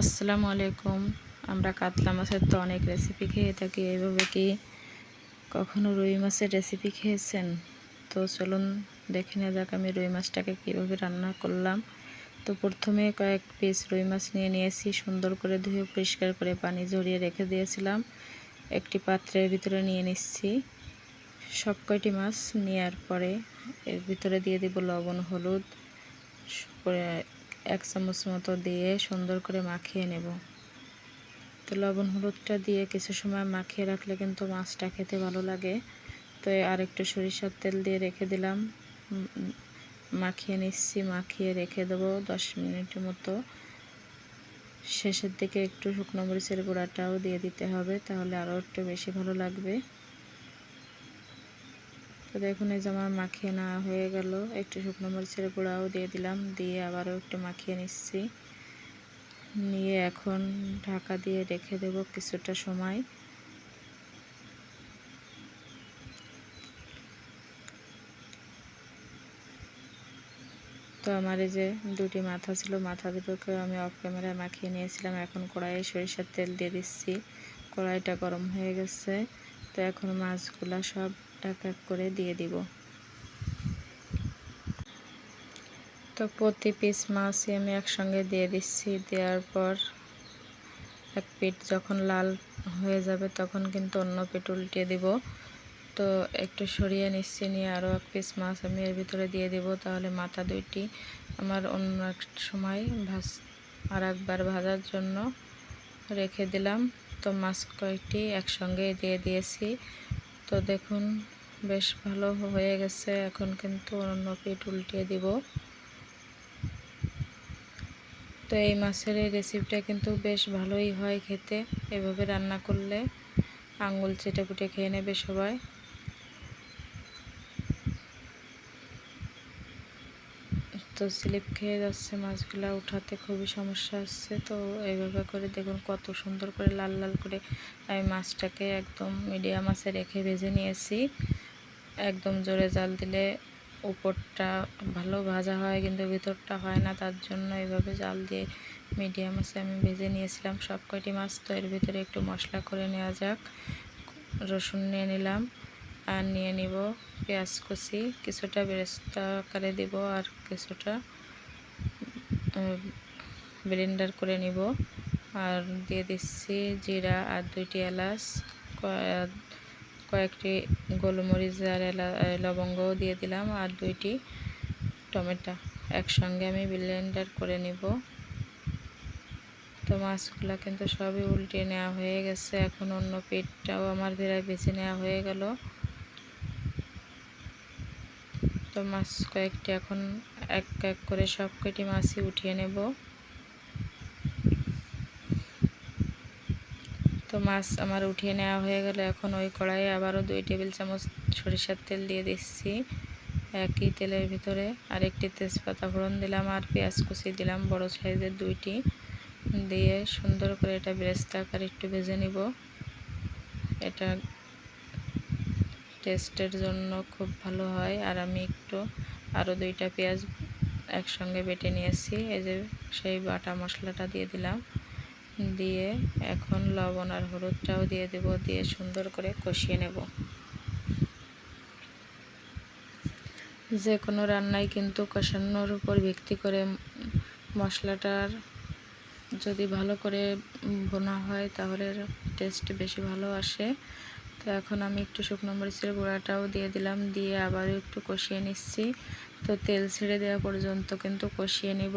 আসসালামু আলাইকুম। আমরা কাতলা মাছের তো অনেক রেসিপি খেয়ে থাকি এইভাবে কি কখনো রুই মাছের রেসিপি খেয়েছেন? তো চলুন দেখে নেওয়া যাক আমি রুই মাছটাকে কীভাবে রান্না করলাম। তো প্রথমে কয়েক পিস রুই মাছ নিয়ে নিয়েছি, সুন্দর করে ধুয়ে পরিষ্কার করে পানি ঝরিয়ে রেখে দিয়েছিলাম। একটি পাত্রের ভিতরে নিয়ে নিচ্ছি। সব কয়টি মাছ নেওয়ার পরে এর ভিতরে দিয়ে দিব লবণ, হলুদ এক চামচ মতো দিয়ে সুন্দর করে মাখিয়ে নেব। তো লবণ হলুদটা দিয়ে কিছু সময় মাখিয়ে রাখলে কিন্তু মাছটা খেতে ভালো লাগে। তো আর একটু সরিষার তেল দিয়ে রেখে দিলাম। মাখিয়ে নিচ্ছি, মাখিয়ে রেখে দেবো দশ মিনিটের মতো। শেষের দিকে একটু শুকনো মরিচের গুঁড়াটাও দিয়ে দিতে হবে, তাহলে আরও একটু বেশি ভালো লাগবে। তো দেখুন, এই যে আমার মাখিয়ে নেওয়া হয়ে গেল। একটু শুকনো মরিচের গুঁড়াও দিয়ে দিলাম, দিয়ে আবারও একটু মাখিয়ে নিচ্ছি। নিয়ে এখন ঢাকা দিয়ে রেখে দেব কিছুটা সময়। তো আমার এই যে দুটি মাথা ছিল, মাথা দুটোকে আমি অফ ক্যামেরায় মাখিয়ে নিয়েছিলাম। এখন কড়াইয়ে সরিষার তেল দিয়ে দিচ্ছি। কড়াইটা গরম হয়ে গেছে। তো এখন মাছগুলা সব এক এক করে দিয়ে দিব। তো প্রতি পিস মাছই আমি একসঙ্গে দিয়ে দিচ্ছি। দেওয়ার পর এক পিঠ যখন লাল হয়ে যাবে তখন কিন্তু অন্য পিঠ উল্টিয়ে দিব। তো একটু সরিয়ে নিচ্ছি নিয়ে আরও এক পিস মাছ আমি এর ভিতরে দিয়ে দিব। তাহলে মাথা দুইটি আমার অন্য এক সময় ভাজ আর একবার ভাজার জন্য রেখে দিলাম। তো মাছ কয়েকটি একসঙ্গে দিয়ে দিয়েছি। তো দেখুন, বেশ ভালো হয়ে গেছে। এখন কিন্তু অন্য পিঠ উল্টিয়ে দিব। তো এই মাছের এই রেসিপিটা কিন্তু বেশ ভালোই হয় খেতে। এভাবে রান্না করলে আঙুল চেটে কুটে খেয়ে নেবে সবাই। তো স্লিপ খেয়ে যাচ্ছে মাছগুলা, উঠাতে খুবই সমস্যা হচ্ছে। তো এইভাবে করে দেখুন কত সুন্দর করে লাল লাল করে আমি মাছটাকে একদম মিডিয়াম মাছে রেখে ভেজে নিয়েছি। একদম জোরে জাল দিলে উপরটা ভালো ভাজা হয়, কিন্তু ভিতরটা হয় না। তার জন্য এইভাবে জাল দিয়ে মিডিয়াম আছে আমি ভেজে নিয়েছিলাম সব কয়টি মাছ। তো এর ভিতরে একটু মশলা করে নেওয়া যাক। রসুন নিয়ে নিলাম। আর নিয়ে নিব পেঁয়াজ কুচি। কিছুটা বেরেস্তা আকারে দিব আর কিছুটা ব্লেন্ডার করে নিব। আর দিয়ে দিচ্ছি জিরা আর দুইটি এলাচ কয়েকটি গোলমরিচ আর লবঙ্গও দিয়ে দিলাম আর দুইটি টমেটো। একসঙ্গে আমি ব্লেন্ডার করে নিব। তো মাছগুলো কিন্তু সবই উল্টে নেওয়া হয়ে গেছে। এখন অন্য পেটটাও আমার ভেড়ায় বেছে নেওয়া হয়ে গেল। তো মাছ কয়েকটি এখন এক এক করে সব কয়টি মাছই উঠিয়ে নেব। তো মাছ আমার উঠিয়ে নেওয়া হয়ে গেলে। এখন ওই কড়াইয়ে আবারও দুই টেবিল চামচ সরিষার তেল দিয়ে দিচ্ছি। একই তেলের ভিতরে আরেকটি তেজপাতা ফোড়ন দিলাম আর পেঁয়াজ কুচি দিলাম, বড় সাইজের দুইটি। দিয়ে সুন্দর করে এটা বেরেস্তা আকার একটু ভেজে নিব। এটা টেস্টের জন্য খুব ভালো হয়। আর আমি একটু আরও দুইটা পেঁয়াজ একসঙ্গে বেটে নিয়েছি। এই যে সেই বাটা মশলাটা দিয়ে দিলাম। দিয়ে এখন লবণ আর হলুদটাও দিয়ে দেব। দিয়ে সুন্দর করে কষিয়ে নেব। যে কোনো রান্নায় কিন্তু কষানোর উপর ভিত্তি করে মশলাটার যদি ভালো করে বোনা হয়, তাহলে টেস্ট বেশি ভালো আসে। তো এখন আমি একটু শুকনো মরিচের গুঁড়াটাও দিয়ে দিলাম, দিয়ে আবারও একটু কষিয়ে নিচ্ছি। তো তেল ছেড়ে দেওয়া পর্যন্ত কিন্তু কষিয়ে নিব।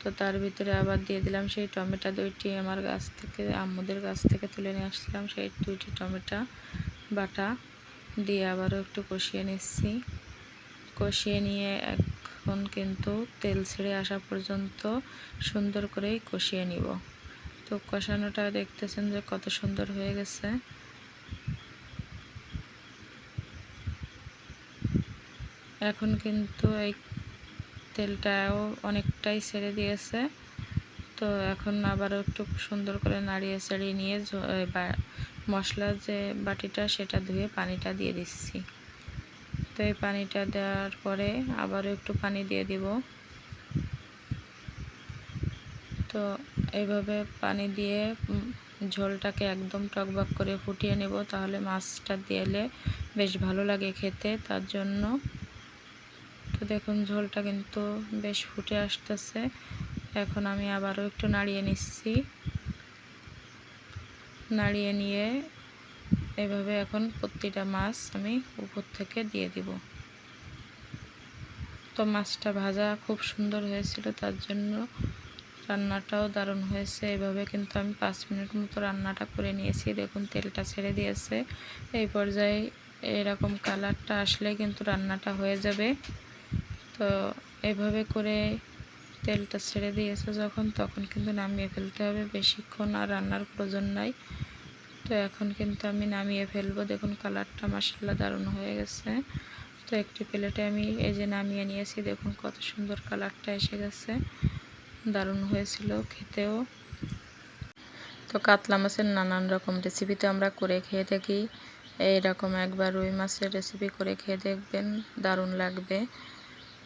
তো তার ভিতরে আবার দিয়ে দিলাম সেই টমেটো দুইটি। আমার গাছ থেকে, আম্মুদের গাছ থেকে তুলে নিয়ে আসছিলাম সেই দুইটি টমেটো বাটা। দিয়ে আবারও একটু কষিয়ে নিচ্ছি। কষিয়ে নিয়ে এখন কিন্তু তেল ছেড়ে আসা পর্যন্ত সুন্দর করেই কষিয়ে নিব। তো কষানোটা দেখতেছেন যে কত সুন্দর হয়ে গেছে। এখন কিন্তু এই তেলটাও অনেকটাই ছেড়ে দিয়েছে। তো এখন আবারও একটু সুন্দর করে নাড়িয়ে চাড়িয়ে নিয়ে মশলার যে বাটিটা সেটা ধুয়ে পানিটা দিয়ে দিচ্ছি। তো এই পানিটা দেওয়ার পরে আবারও একটু পানি দিয়ে দিব। তো এইভাবে পানি দিয়ে ঝোলটাকে একদম টকবক করে ফুটিয়ে নেব, তাহলে মাছটা দিলে বেশ ভালো লাগে খেতে। তার জন্য তো দেখুন, ঝোলটা কিন্তু বেশ ফুটে আসতেছে। এখন আমি আবারও একটু নাড়িয়ে নিচ্ছি। নাড়িয়ে নিয়ে এভাবে এখন প্রতিটা মাছ আমি উপর থেকে দিয়ে দিব। তো মাছটা ভাজা খুব সুন্দর হয়েছিল, তার জন্য রান্নাটাও দারুণ হয়েছে। এভাবে কিন্তু আমি পাঁচ মিনিট মতো রান্নাটা করে নিয়েছি। দেখুন, তেলটা ছেড়ে দিয়েছে। এই পর্যায়ে এরকম কালারটা আসলে কিন্তু রান্নাটা হয়ে যাবে। তো এভাবে করে তেলটা ছেড়ে দিয়েছে যখন, তখন কিন্তু নামিয়ে ফেলতে হবে। বেশিক্ষণ আর রান্নার প্রয়োজন নাই। তো এখন কিন্তু আমি নামিয়ে ফেলব। দেখুন কালারটা মাসাল্লাহ দারুণ হয়ে গেছে। তো একটি প্লেটে আমি এই যে নামিয়ে নিয়েছি, দেখুন কত সুন্দর কালারটা এসে গেছে। দারুণ হয়েছিল খেতেও। তো কাতলা মাছের নানান রকম রেসিপি তো আমরা করে খেয়ে থাকি। এইরকম একবার রুই মাছের রেসিপি করে খেয়ে দেখবেন, দারুণ লাগবে।